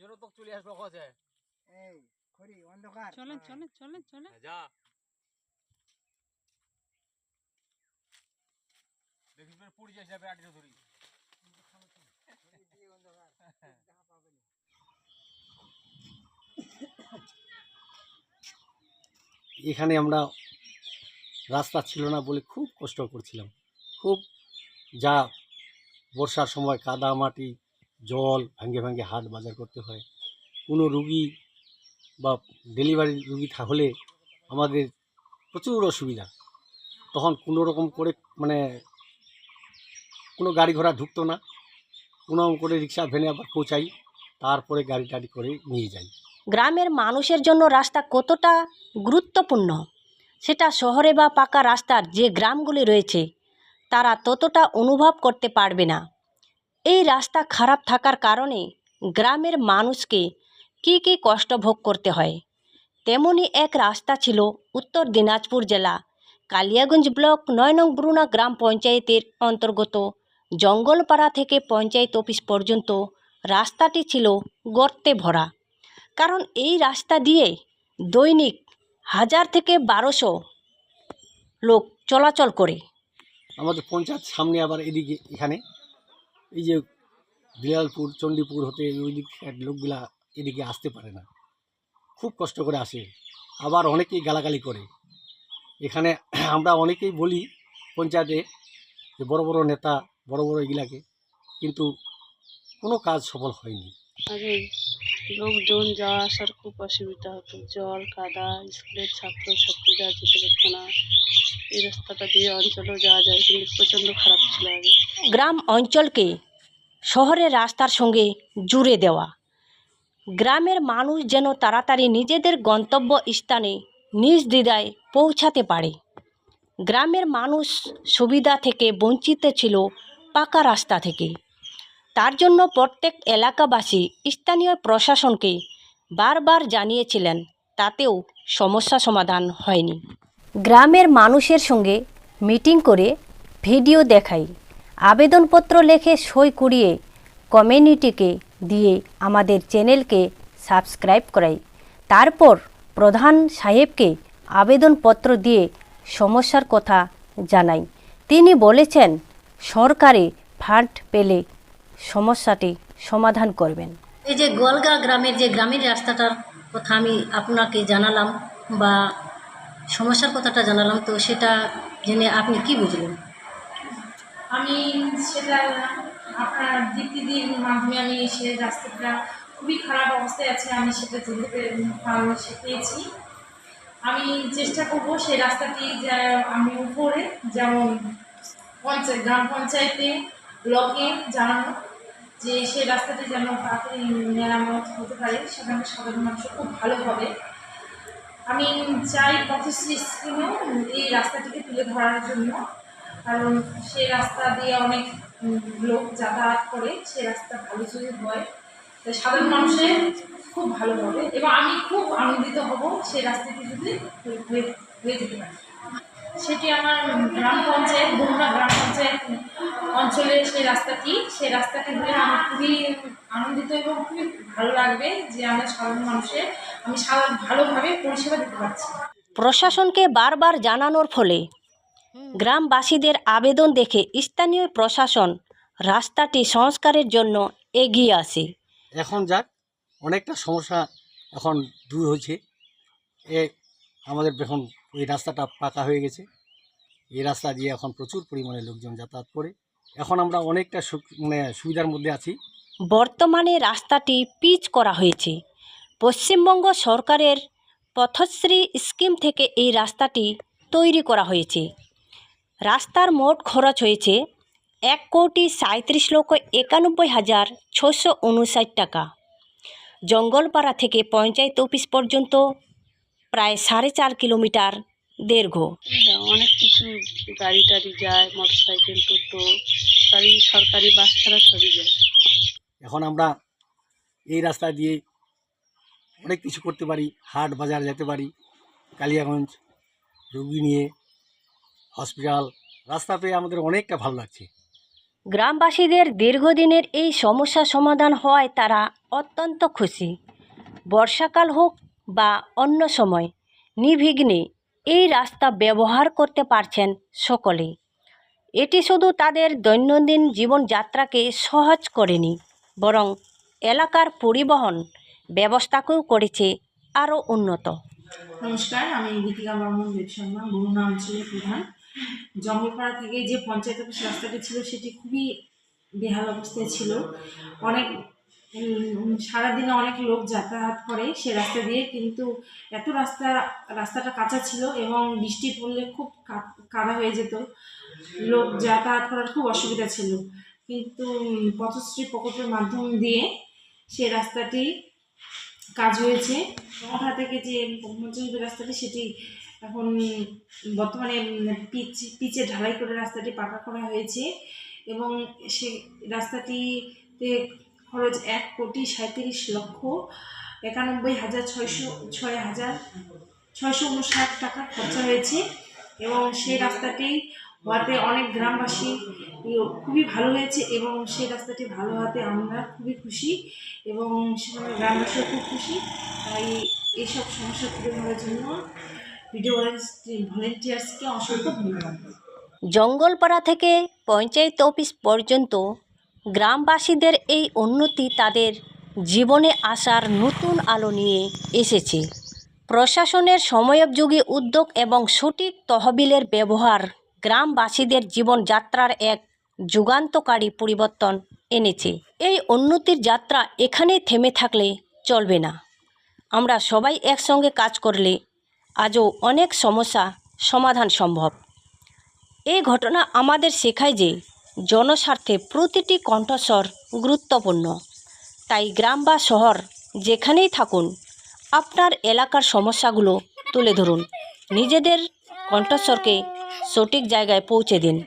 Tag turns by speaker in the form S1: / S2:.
S1: জন্য তো চলে আসব খোঁজে
S2: এই খড়ি অন্ধকার।
S3: চলেন। চলেন চলেন চলেন।
S1: যা। দেখিস বের পুড়ি যাস যাবে আটিটা ধরি।
S2: অন্ধকার দেখা পাবে
S4: এখানে আমরা রাস্তা ছিল না বলে খুব কষ্ট করছিলাম। খুব যা বর্ষার সময় কাদা মাটি জল ভাঙ্গে ভাঙ্গে হাট বাজার করতে হয়। কোনো রুগী বা ডেলিভারি রুগী হলে আমাদের প্রচুর অসুবিধা। তখন কোনো রকম করে মানে কোনো গাড়ি ঘোড়া ঢুকতো না। কোনো করে রিক্সা ভেনে আবার পৌঁছাই, তারপরে গাড়ি টাড়ি করে নিয়ে যাই।
S5: গ্রামের মানুষের জন্য রাস্তা কতটা গুরুত্বপূর্ণ, সেটা শহরে বা পাকা রাস্তার যে গ্রামগুলি রয়েছে, তারা ততটা অনুভব করতে পারবে না। এই রাস্তা খারাপ থাকার কারণে গ্রামের মানুষকে কী কী কষ্ট ভোগ করতে হয়? তেমনই এক রাস্তা ছিল উত্তর দিনাজপুর জেলা, কালিয়াগঞ্জ ব্লক নয় নং ব্রুনা গ্রাম পঞ্চায়েতের অন্তর্গত। জঙ্গলপাড়া থেকে পঞ্চায়েত অফিস পর্যন্ত রাস্তাটি ছিল গর্তে ভরা। কারণ এই রাস্তা দিয়ে দৈনিক হাজার থেকে বারোশো লোক চলাচল করে।
S4: আমাদের পঞ্চায়েত সামনে আবার এদিকে এখানে এই যে বিড়ালপুর, চণ্ডীপুর হতে ওই দিক লোকগুলা এদিকে আসতে পারে না। খুব কষ্ট করে আসে। আবার অনেকেই গালাগালি করে। এখানে আমরা অনেকেই বলি পঞ্চায়েতে যে বড় বড় নেতা, বড় বড় এগুলাকে, কিন্তু কোনো কাজ সফল হয়নি।
S3: লোকজন যাওয়া আসার খুব অসুবিধা হতো। জল, কাদা, স্কুলের ছাত্র ছাত্রীরা যেতে পারতো না। এই রাস্তাটা দিয়ে অঞ্চলেও যাওয়া যায়, কিন্তু প্রচণ্ড খারাপ ছিল আগে।
S5: গ্রাম অঞ্চলকে শহরের রাস্তার সঙ্গে জুড়ে দেওয়া। গ্রামের মানুষ যেন তাড়াতাড়ি নিজেদের গন্তব্য স্থানে নিজ দ্বিধায় পৌঁছাতে পারে। গ্রামের মানুষ সুবিধা থেকে বঞ্চিত ছিল পাকা রাস্তা থেকে। তার জন্য প্রত্যেক এলাকাবাসী স্থানীয় প্রশাসনকে বারবার জানিয়েছিলেন, তাতেও সমস্যা সমাধান হয়নি। গ্রামের মানুষের সঙ্গে মিটিং করে ভিডিও দেখাই, আবেদনপত্র লেখে সই করিয়ে কমিউনিটিকে দিয়ে আমাদের চ্যানেলকে সাবস্ক্রাইব করাই। তারপর প্রধান সাহেবকে আবেদনপত্র দিয়ে সমস্যার কথা জানাই। তিনি বলেছেন, সরকারি ফান্ড পেলে সমস্যাটি সমাধান করবেন। এই যে গোয়ালগা গ্রামের যে গ্রামের রাস্তাটার কথা আমি আপনাকে জানালাম বা সমস্যার কথাটা জানালাম তো সেটা জেনে আপনি কি বুঝলেন?
S6: আমি সেটা আপনার দিদির মাধ্যমে আমি সে রাস্তাটা খুবই খারাপ অবস্থায় আছে আমি সেটা আমি পেয়েছি। আমি চেষ্টা করব সেই রাস্তাটি যা আমি উপরে যেমন পঞ্চায়েত গ্রাম পঞ্চায়েতে ব্লকে জানানো যে সেই রাস্তাটি যেন তাড়াতাড়ি মেরামত হতে পারে, সেখানে সাধারণ মানুষ খুব ভালো হবে। আমি চাই পথশ্রী স্কিমেও এই রাস্তাটিকে তুলে ধরার জন্য, কারণ সেই রাস্তা দিয়ে অনেক লোক যাতায়াত করে, সেই রাস্তা ভালো যদি হয় তাই সাধারণ মানুষের খুব ভালো হবে এবং আমি খুব আনন্দিত হব সেই রাস্তাটি যদি হয়ে- যেতে পারে। সেটি আমার গ্রাম পঞ্চায়েত বরুণা গ্রাম পঞ্চায়েত অঞ্চলে সেই রাস্তাটি সেই রাস্তাটি হলে আমার খুবই আনন্দিত এবং খুবই ভালো লাগবে যে আমরা সাধারণ মানুষের আমি সাধারণ ভালোভাবে পরিষেবা দিতে পারছি।
S5: প্রশাসনকে বারবার জানানোর ফলে গ্রামবাসীদের আবেদন দেখে স্থানীয় প্রশাসন রাস্তাটি সংস্কারের জন্য এগিয়ে আসে।
S4: এখন যাক অনেকটা সমস্যা এখন দূর হয়েছে। এ আমাদের এখন ওই রাস্তাটা পাকা হয়ে গেছে। এই রাস্তা দিয়ে এখন প্রচুর পরিমাণে লোকজন যাতায়াত করে। এখন আমরা অনেকটা মানে সুবিধার মধ্যে আছি।
S5: বর্তমানে রাস্তাটি পিচ করা হয়েছে। পশ্চিমবঙ্গ সরকারের পথশ্রী স্কিম থেকে এই রাস্তাটি তৈরি করা হয়েছে। রাস্তার মোট খরচ হয়েছে এক কোটি সাঁত্রিশ লক্ষ একানব্বই হাজার ছশো উনষাট টাকা। জঙ্গলপাড়া থেকে পঞ্চায়েত অফিস পর্যন্ত প্রায় সাড়ে চার কিলোমিটার দীর্ঘ।
S3: অনেক কিছু গাড়ি টাড়ি যায় মোটর সাইকেল টোটো গাড়ি সরকারি বাস ছাড়া সবই যায়।
S4: এখন আমরা এই রাস্তা দিয়ে অনেক কিছু করতে পারি হাট বাজার যেতে পারি কালিয়াগঞ্জ রুগী নিয়ে হসপিটাল রাস্তা পেয়ে আমাদের অনেকটা ভালো লাগছে।
S5: গ্রামবাসীদের দীর্ঘদিনের এই সমস্যা সমাধান হওয়ায় তারা অত্যন্ত খুশি। বর্ষাকাল হোক বা অন্য সময় নির্বিঘ্নে এই রাস্তা ব্যবহার করতে পারছেন সকলেই। এটি শুধু তাদের দৈনন্দিন জীবনযাত্রাকে সহজ করেনি, বরং এলাকার পরিবহন ব্যবস্থাকেও করেছে আরও উন্নত।
S6: নমস্কার, আমি গীতিকা বর্মন দেব শর্মা বরুণা অঞ্চলের প্রধান। জঙ্গলপাড়া থেকে যে পঞ্চায়েত অফিস রাস্তাটি ছিল, সেটি খুবই বেহাল অবস্থায় ছিল। অনেক সারাদিনে অনেক লোক যাতায়াত করে সে রাস্তা দিয়ে, কিন্তু এত রাস্তা, রাস্তাটা কাঁচা ছিল এবং বৃষ্টি পড়লে খুব কাদা হয়ে যেত। লোক যাতায়াত করার খুব অসুবিধা ছিল। কিন্তু পথশ্রী প্রকল্পের মাধ্যম দিয়ে সে রাস্তাটি কাজ হয়েছে। ওঠা থেকে যে পঞ্চায়েত রাস্তাটি, সেটি এখন বর্তমানে পিচ, পিচে ঢালাই করে রাস্তাটি পাকা করা হয়েছে এবং সে রাস্তাটিতে খরচ এক কোটি সাঁত্রিশ লক্ষ একানব্বই হাজার ছয়শো ছয় হাজার ছয়শো উনষাট টাকা খরচা হয়েছে এবং সেই রাস্তাটি হওয়াতে অনেক গ্রামবাসী খুবই ভালো হয়েছে এবং সেই রাস্তাটি ভালো হওয়াতে আমরা খুবই খুশি এবং সেখানে গ্রামবাসীও খুব খুশি। তাই এইসব সমস্যা তুলে ধরার জন্য ভিডিও ভলেন্টিয়ার্সকে অসংখ্য ধন্যবাদ।
S5: জঙ্গলপাড়া থেকে পঞ্চায়েত অফিস পর্যন্ত গ্রামবাসীদের এই উন্নতি তাদের জীবনে আসার নতুন আলো নিয়ে এসেছে। প্রশাসনের সময়োপযোগী উদ্যোগ এবং সঠিক তহবিলের ব্যবহার গ্রামবাসীদের জীবনযাত্রার এক যুগান্তকারী পরিবর্তন এনেছে। এই উন্নতির যাত্রা এখানে থেমে থাকলে চলবে না। আমরা সবাই একসঙ্গে কাজ করলে আজও অনেক সমস্যা সমাধান সম্ভব। এই ঘটনা আমাদের শেখায় যে জনস্বার্থে প্রতিটি কণ্ঠস্বর গুরুত্বপূর্ণ। তাই গ্রাম বা শহর যেখানেই থাকুন, আপনার এলাকার সমস্যাগুলো তুলে ধরুন। নিজেদের কণ্ঠস্বরকে সঠিক জায়গায় পৌঁছে দিন।